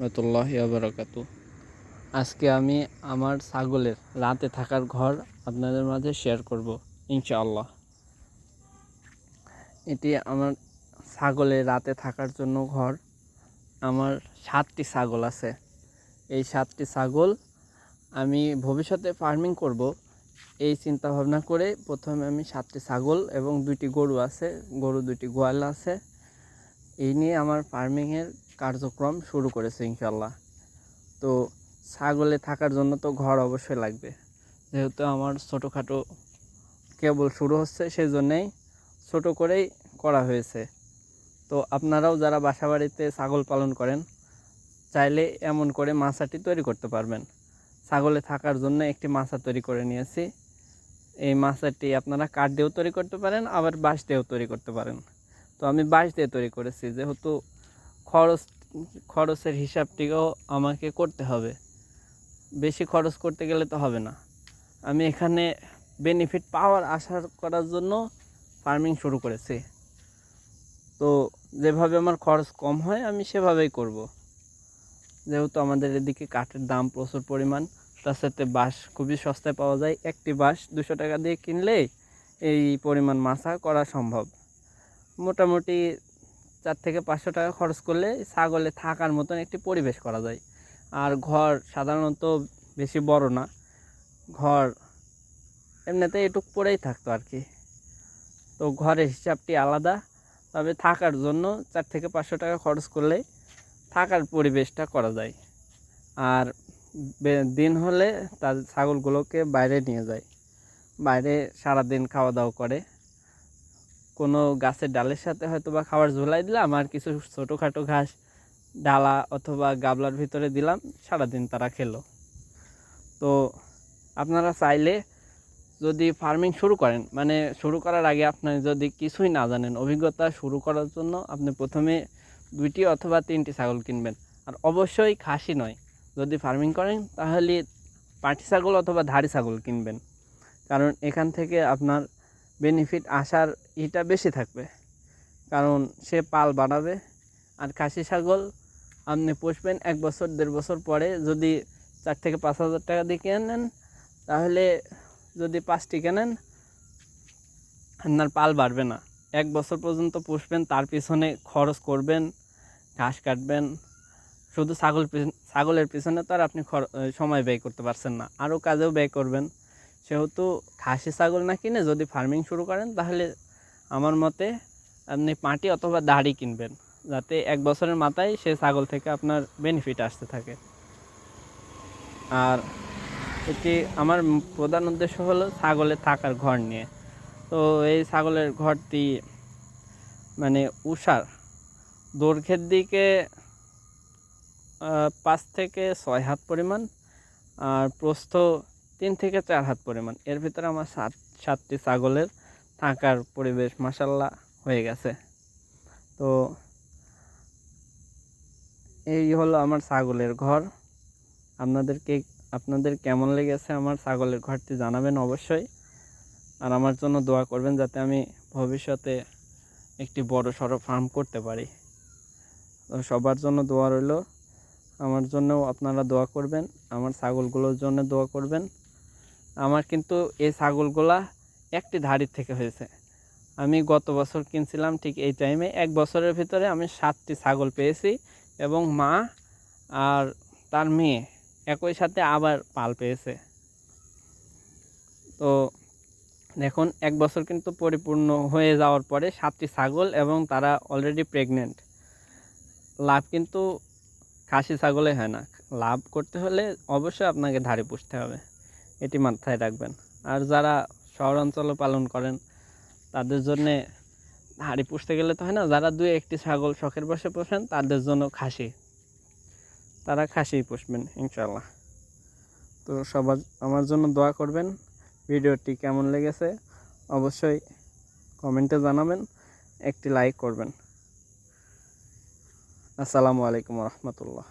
রহমতুল্লাহ বারকাত আজকে আমি আমার ছাগলের রাতে থাকার ঘর আপনাদের মাঝে শেয়ার করব, ইনশাআল্লাহ। এটি আমার ছাগলের রাতে থাকার জন্য ঘর। আমার সাতটি ছাগল আছে। এই সাতটি ছাগল আমি ভবিষ্যতে ফার্মিং করব। এই চিন্তা ভাবনা করে প্রথমে আমি সাতটি ছাগল এবং দুইটি গরু আছে, গরু দুটি গোয়াল আছে। এই নিয়ে আমার ফার্মিংয়ের কার্যক্রম শুরু করেছে ইনশাল্লাহ তো ছাগলে থাকার জন্য তো ঘর অবশ্যই লাগবে। যেহেতু আমার ছোটোখাটো কেবল শুরু হচ্ছে সেই জন্যেই ছোটো করেই করা হয়েছে। তো আপনারাও যারা বাসা বাড়িতে ছাগল পালন করেন, চাইলে এমন করে মাছাটি তৈরি করতে পারবেন। ছাগলে থাকার জন্য একটি মাছা তৈরি করে নিয়েছি। এই মাছাটি আপনারা কাঠ দিয়েও তৈরি করতে পারেন, আবার বাঁশ দিয়েও তৈরি করতে পারেন। তো আমি বাঁশ দিয়ে তৈরি করেছি, যেহেতু খরচ, খরচের হিসাবটিও আমাকে করতে হবে। বেশি খরচ করতে গেলে তো হবে না। আমি এখানে বেনিফিট পাওয়ার আশা করার জন্য ফার্মিং শুরু করেছি। তো যেভাবে আমার খরচ কম হয়, আমি সেভাবেই করব। যেহেতু আমাদের এদিকে কাঠের দাম প্রচুর পরিমাণ, তার সাথে বাঁশ খুবই সস্তায় পাওয়া যায়। একটি বাঁশ দুশো টাকা দিয়ে কিনলেই এই পরিমাণ মাছা করা সম্ভব। মোটামুটি চার থেকে পাঁচশো টাকা খরচ করলে ছাগলে থাকার মতন একটি পরিবেশ করা যায়। আর ঘর সাধারণত বেশি বড় না। ঘর এমনিতে এটুক পরেই থাকতো আর কি তো ঘরের হিসাবটি আলাদা। তবে থাকার জন্য চার থেকে পাঁচশো টাকা খরচ করলে থাকার পরিবেশটা করা যায়। আর দিন হলে তার ছাগলগুলোকে বাইরে নিয়ে যায়। বাইরে সারাদিন খাওয়া দাওয়া করে। কোনো গাছের ডালের সাথে হয়তো বা খাবার ঝোলাই দিলাম আর কিছু ছোটোখাটো ঘাস, ডালা অথবা গাবলার ভিতরে দিলাম, সারাদিন তারা খেলো। তো আপনারা চাইলে যদি ফার্মিং শুরু করেন মানে শুরু করার আগে আপনি যদি কিছুই না জানেন, অভিজ্ঞতা শুরু করার জন্য আপনি প্রথমে দুইটি অথবা তিনটি ছাগল কিনবেন। আর অবশ্যই খাসি নয়, যদি ফার্মিং করেন তাহলে পাটি ছাগল অথবা ধাড়ি ছাগল কিনবেন। কারণ এখান থেকে আপনার বেনিফিট আসার ইটা বেশি থাকবে। কারণ সে পাল বাড়াবে আর খাসি ছাগল আপনি পুষবেন এক বছর, দেড় বছর পরে যদি চার থেকে পাঁচ হাজার টাকা দিয়ে কিনে নেন, তাহলে যদি পাঁচটি কেনেন আপনার পাল বাড়বে না। এক বছর পর্যন্ত পুষবেন, তার পিছনে খরচ করবেন, ঘাস কাটবেন, শুধু ছাগল ছাগলের পিছনে তো আর আপনি সময় ব্যয় করতে পারছেন না। আরও কাজেও ব্যয় করবেন। সেহেতু খাসি ছাগল না কিনে যদি ফার্মিং শুরু করেন, তাহলে আমার মতে আপনি পাটি অথবা দাড়ি কিনবেন, যাতে এক বছরের মাথায় সে ছাগল থেকে আপনার বেনিফিট আসতে থাকে। আর এটি আমার প্রধান উদ্দেশ্য হলো ছাগলের থাকার ঘর নিয়ে। তো এই ছাগলের ঘরটি মানে উষার দৈর্ঘ্যের দিকে পাঁচ থেকে ছয় হাত পরিমাণ। আর প্রস্থ তিন থেকে চার হাত পরিমাণ। এর ভিতরে আমার সাত, সাতটি ছাগলের থাকার পরিবেশ মাসাল্লাহ হয়ে গেছে। তো এই হলো আমার ছাগলের ঘর। আপনাদেরকে, আপনাদের কেমন লেগেছে আমার ছাগলের ঘরটি জানাবেন অবশ্যই। আর আমার জন্য দোয়া করবেন যাতে আমি ভবিষ্যতে একটি বড় সড়ো ফার্ম করতে পারি। তো সবার জন্য দোয়া রইল। আমার জন্যও আপনারা দোয়া করবেন। আমার ছাগলগুলোর জন্য দোয়া করবেন। আমার কিন্তু এই ছাগলগুলা একটি ধাড়ির থেকে হয়েছে। আমি গত বছর কিনছিলাম ঠিক এই টাইমে এক বছরের ভিতরে আমি সাতটি ছাগল পেয়েছি এবং মা আর তার মেয়ে একই সাথে আবার পাল পেয়েছে। তো দেখুন, এক বছর কিন্তু পরিপূর্ণ হয়ে যাওয়ার পরে সাতটি ছাগল এবং তারা অলরেডি প্রেগনেন্ট লাভ কিন্তু খাসি ছাগলে হয় না। লাভ করতে হলে অবশ্যই আপনাকে ধারে পুষতে হবে। এটি মাথায় রাখবেন। আর যারা শহর অঞ্চলে পালন করেন, তাদের জন্যে হাড়ি পুষতে গেলে তো হয় না, যারা দুই একটি ছাগল শখের বসে পোষেন, তাদের জন্য খাসি। তারা খাসি পুষবেন ইনশাল্লাহ তো সবার, আমার জন্য দোয়া করবেন, ভিডিওটি কেমন লেগেছে অবশ্যই কমেন্টে জানাবেন, একটি লাইক করবেন। আসসালামু আলাইকুম রহমতুল্লাহ।